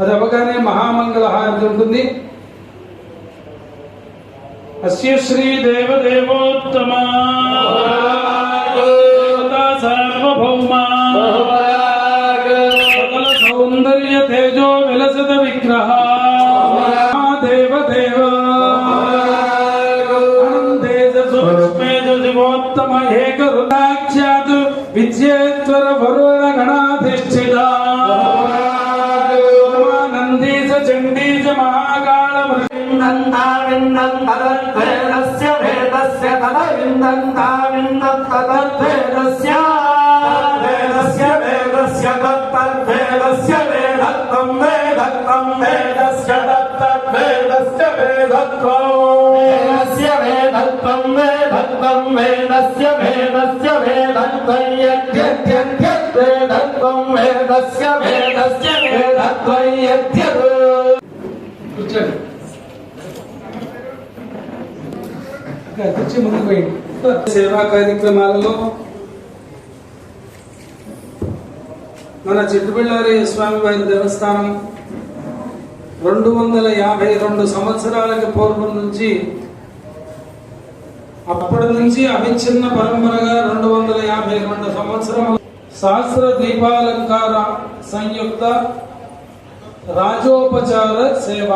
అది అవగానే మహామంగళ హారతి ఉంటుంది. అస్య శ్రీ దేవదేవోత్తమ. సార్వభౌమ. సౌందర్య తేజో విలసత విగ్రహ. దేవదేవ శివోత్తమ ఏక రుదాఖ్యాత్ విందంతావిందంతరద్వేదస్య వేదస్య తదవిందంతావిందంతరద్వేదస్య వేదస్య వేదస్య దత్తద్వేదస్య వేదత్వం వేదత్వం వేదస్య దత్తద్వేదస్య వేదత్వం వేదస్య వేదత్వం వేదత్వం వేదస్య వేదస్య వేదత్వం యద్యద్యద్యద్వేదత్వం వేదస్య వేదస్య వేదత్వం యద్యద్ కూర్చోండి ఇంకా తెచ్చి ముందుకు పోయింది సేవా కార్యక్రమాలలో మన చిట్టుబిళ్ళారి స్వామి వారి దేవస్థానం రెండు వందల యాభై రెండు సంవత్సరాలకి పూర్వం నుంచి అప్పటి నుంచి అవిచ్ఛిన్న పరంపరగా రెండు వందల యాభై రెండు సంవత్సరములు సహస్ర దీపాలంకార సంయుక్త రాజోపచార సేవ.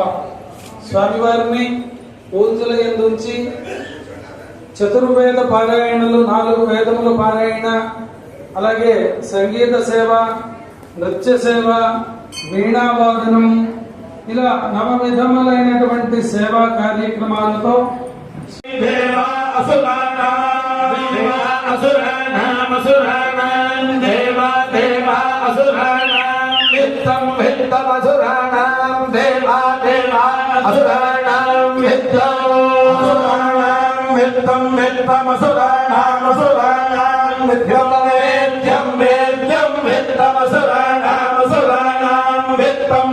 స్వామివారిని పూజల ఎందుంచి చతుర్వేద పారాయణలు నాలుగు వేదముల పారాయణ అలాగే సంగీత సేవ నృత్య సేవ వీణావాదనం ఇలా నవ విధములైనటువంటి సేవా కార్యక్రమాలతో దేవా దేవా దేవా దేవా అసురాణాం విత్తం విత్తం అసురాణాం దేవా దేవా అసురాణాం విత్తం అసురాణాం విత్తం విత్తం అసురాణాం అసురాణాం విత్తం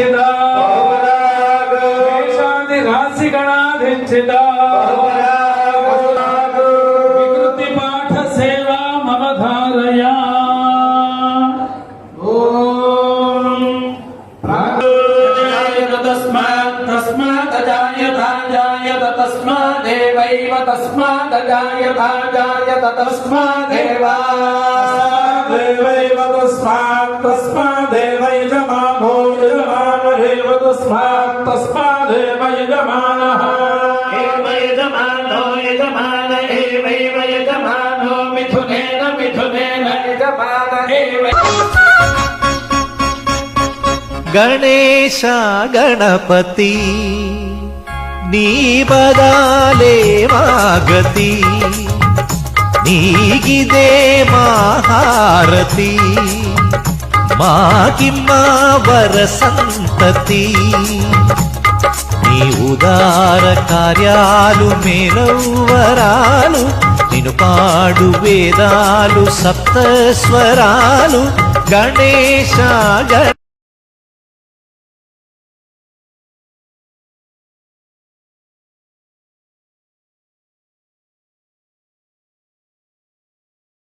గణాధించిత దేశాది రాశి గణాధించిత వికృతి పాఠ సేవా మమ ధారయా తస్మాదేవైవ తస్మాదజాయత జాయత తస్మాదేవా దేవైవ తస్మాత్ తస్మాత్ తస్మాత్ తస్మాదేవ యజమానః ఏవ యజమానో యజమాన ఏవైవ గణేశ గణపతి నీ మాగతి నీగిదే మహారతి మాకిమ్మవర సంతతి. నీ ఉదార కార్యాలు మేలవరాలు నేను పాడు వేదాలు సప్తస్వరాలు. గణేశ